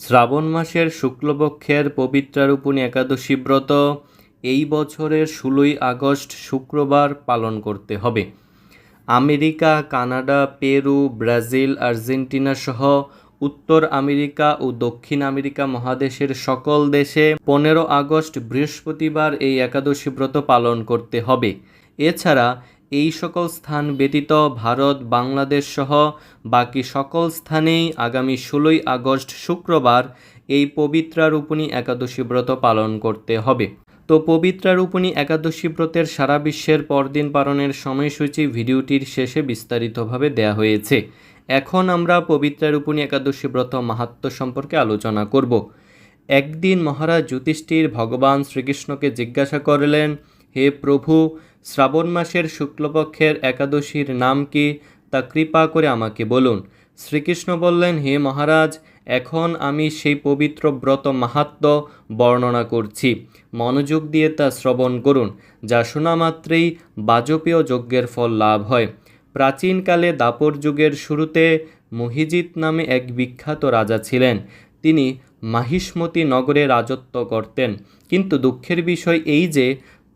শ্রাবণ মাসের শুক্লপক্ষের পবিত্রারূপণী একাদশী ব্রত এই বছরের ষোলোই আগস্ট শুক্রবার পালন করতে হবে। America, Canada, Peru, Brazil, Argentina সহ উত্তর আমেরিকা ও দক্ষিণ আমেরিকা মহাদেশের সকল দেশে পনেরো আগস্ট বৃহস্পতিবার এই একাদশী ব্রত পালন করতে হবে। এছাড়া এই সকল স্থান ব্যতীত ভারত, বাংলাদেশ সহ বাকি সকল স্থানেই আগামী ষোলোই আগস্ট শুক্রবার এই পবিত্রারূপণী একাদশী ব্রত পালন করতে হবে। তো পবিত্রারূপণী একাদশী ব্রতের সারা বিশ্বের পরদিন পালনের সময়সূচি ভিডিওটির শেষে বিস্তারিতভাবে দেয়া হয়েছে। এখন আমরা পবিত্রারূপণী একাদশী ব্রত মাহাত্ম্য সম্পর্কে আলোচনা করব। একদিন মহারাজ যুধিষ্ঠির ভগবান শ্রীকৃষ্ণকে জিজ্ঞাসা করলেন হে প্রভু, শ্রাবণ মাসের শুক্লপক্ষের একাদশীর নাম কি? তা কৃপা করে আমাকে বলুন। শ্রীকৃষ্ণ বললেন, হে মহারাজ, এখন আমি সেই পবিত্র ব্রত মাহাত্ম বর্ণনা করছি। মনোযোগ দিয়ে তা শ্রবণ করুন, যা শোনা মাত্রেই বাজপেয় যজ্ঞের ফল লাভ হয়। প্রাচীনকালে দাপর যুগের শুরুতে মহিজিৎ নামে এক বিখ্যাত রাজা ছিলেন। তিনি মাহিষ্মতি নগরে রাজত্ব করতেন। কিন্তু দুঃখের বিষয় এই যে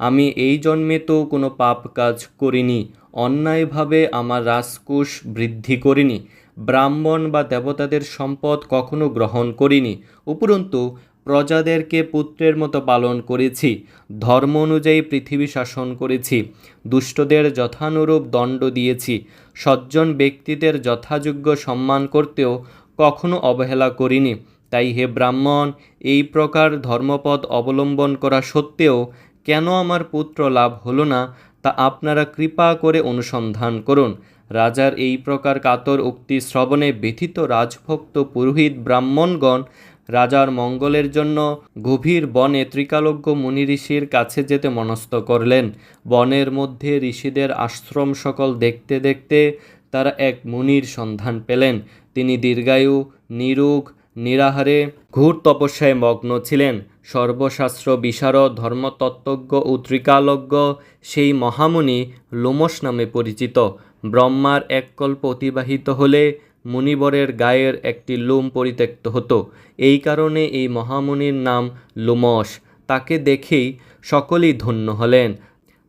আমি এই জন্মে তো কোনো পাপ কাজ করিনি, অন্যায়ভাবে আমার রাজকোষ বৃদ্ধি করিনি, ব্রাহ্মণ বা দেবতাদের সম্পদ কখনো গ্রহণ করিনি, উপরন্তু প্রজাদেরকে পুত্রের মতো পালন করেছি, ধর্ম অনুযায়ী পৃথিবী শাসন করেছি, দুষ্টদের যথানুরূপ দণ্ড দিয়েছি, সজ্জন ব্যক্তিদের যথাযোগ্য সম্মান করতেও কখনো অবহেলা করিনি, তাই হে ব্রাহ্মণ, এই প্রকার ধর্মপদ অবলম্বন করা সত্ত্বেও কেন আমার পুত্র লাভ হলো না, তা আপনারা কৃপা করে অনুসন্ধান করুন। রাজার এই প্রকার কাতর উক্তি শ্রবণে ব্যথিত রাজভক্ত পুরোহিত ব্রাহ্মণগণ রাজার মঙ্গলের জন্য গভীর বনে ত্রিকালজ্ঞ মুনি ঋষির কাছে যেতে মনস্থ করলেন। বনের মধ্যে ঋষিদের আশ্রম সকল দেখতে দেখতে তারা এক মুনির সন্ধান পেলেন। তিনি দীর্ঘায়ু, নিরুগ নিরাহারে ঘোর তপস্যায় মগ্ন ছিলেন সর্বশাস্ত্র বিশারদ ধর্মতত্ত্বজ্ঞ ও ত্রিকালজ্ঞ সেই মহামুনি লোমস নামে পরিচিত। ব্রহ্মার এক কল্প অতিবাহিত হলে মুনিবরের গায়ের একটি লোম পরিত্যক্ত হতো। এই কারণে এই মহামুনির নাম লোমস তাকে দেখেই সকলেই ধন্য হলেন।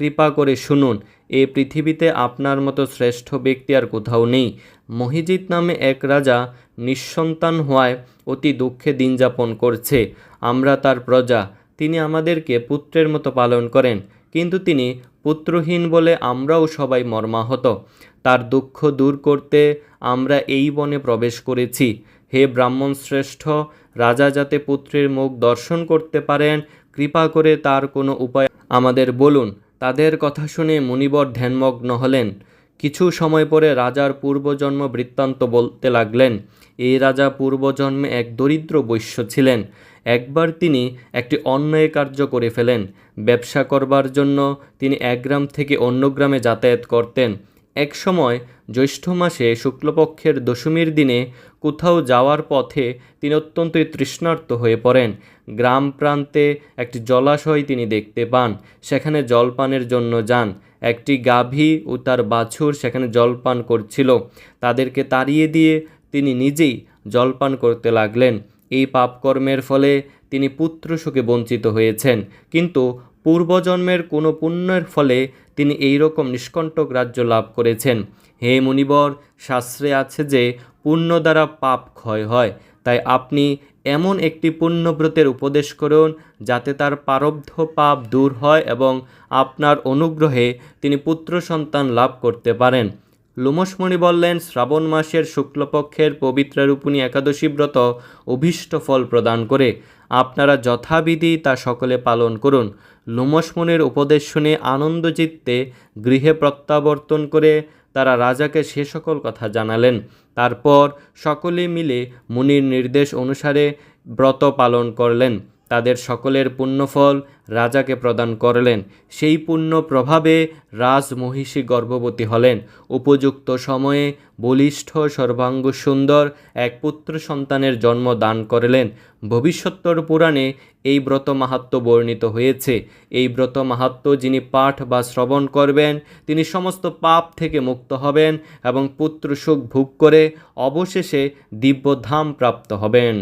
কৃপা করে শুনুন এই পৃথিবীতে আপনার মতো শ্রেষ্ঠ ব্যক্তি আর কোথাও নেই। মহিজিৎ নামে এক রাজা নিঃসন্তান হওয়ায় অতি দুঃখে দিন যাপন করছে। আমরা তার প্রজা, তিনি আমাদেরকে পুত্রের মতো পালন করেন, কিন্তু তিনি পুত্রহীন বলে আমরাও সবাই মর্মাহত। তার দুঃখ দূর করতে আমরা এই বনে প্রবেশ করেছি। হে ব্রাহ্মণ শ্রেষ্ঠ, রাজা যাতে পুত্রের মুখ দর্শন করতে পারেন, কৃপা করে তার কোনো উপায় আমাদের বলুন। তাদের কথা শুনে মুনিবর ধ্যানমগ্ন হলেন। কিছু সময় পরে রাজার পূর্বজন্ম বৃত্তান্ত বলতে লাগলেন এই রাজা পূর্বজন্মে এক দরিদ্র বৈশ্য ছিলেন। একবার তিনি একটি অন্যায় কার্য করে ফেলেন। ব্যবসা করবার জন্য তিনি এক গ্রাম থেকে অন্য গ্রামে যাতায়াত করতেন। এক সময় জ্যৈষ্ঠ মাসে শুক্লপক্ষের দশমীর দিনে কোথাও যাওয়ার পথে তিনি অত্যন্তই তৃষ্ণার্ত হয়ে পড়েন। গ্রাম প্রান্তে একটি জলাশয় তিনি দেখতে পান। সেখানে জলপানের জন্য যান। একটি গাভী ও তার বাছুর সেখানে জলপান করছিল। তাদেরকে তাড়িয়ে দিয়ে তিনি নিজেই জলপান করতে লাগলেন। এই পাপকর্মের ফলে তিনি পুত্র সুখে বঞ্চিত হয়েছেন। কিন্তু পূর্বজন্মের কোনো পুণ্যের ফলে তিনি এই রকম নিষ্কণ্টক রাজ্য লাভ করেছেন। হে মুনিবর, শাস্ত্রে আছে যে, পুণ্য দ্বারা পাপ ক্ষয় হয়। তাই আপনি এমন একটি পুণ্যব্রতের উপদেশ করুন, যাতে তার পারব্ধ পাপ দূর হয় এবং আপনার অনুগ্রহে তিনি পুত্র সন্তান লাভ করতে পারেন। লোমসমণি বললেন, শ্রাবণ মাসের শুক্লপক্ষের পবিত্র রূপিণী একাদশী ব্রত অভীষ্ট ফল প্রদান করে। আপনারা যথাবিধি তা সকলে পালন করুন। লোমসমনের উপদেশ শুনে আনন্দচিত্তে গৃহে প্রত্যাবর্তন করে তারা রাজাকে সে সকল কথা জানালেন। তারপর সকলে মিলে মুনির নির্দেশ অনুসারে ব্রত পালন করলেন। তাদের সকলের পুণ্যফল রাজাকে প্রদান করলেন। সেই পুণ্য প্রভাবে রাজমহিষী গর্ভবতী হলেন। উপযুক্ত সময়ে বলিষ্ঠ, সর্বাঙ্গ, সুন্দর এক পুত্র সন্তানের জন্ম দান করলেন। ভবিষ্যত্তর পুরাণে এই ব্রত মাহাত্ম বর্ণিত হয়েছে। এই ব্রত মাহাত্ম যিনি পাঠ বা শ্রবণ করবেন, তিনি সমস্ত পাপ থেকে মুক্ত হবেন এবং পুত্র সুখ ভোগ করে অবশেষে দিব্যধাম প্রাপ্ত হবেন।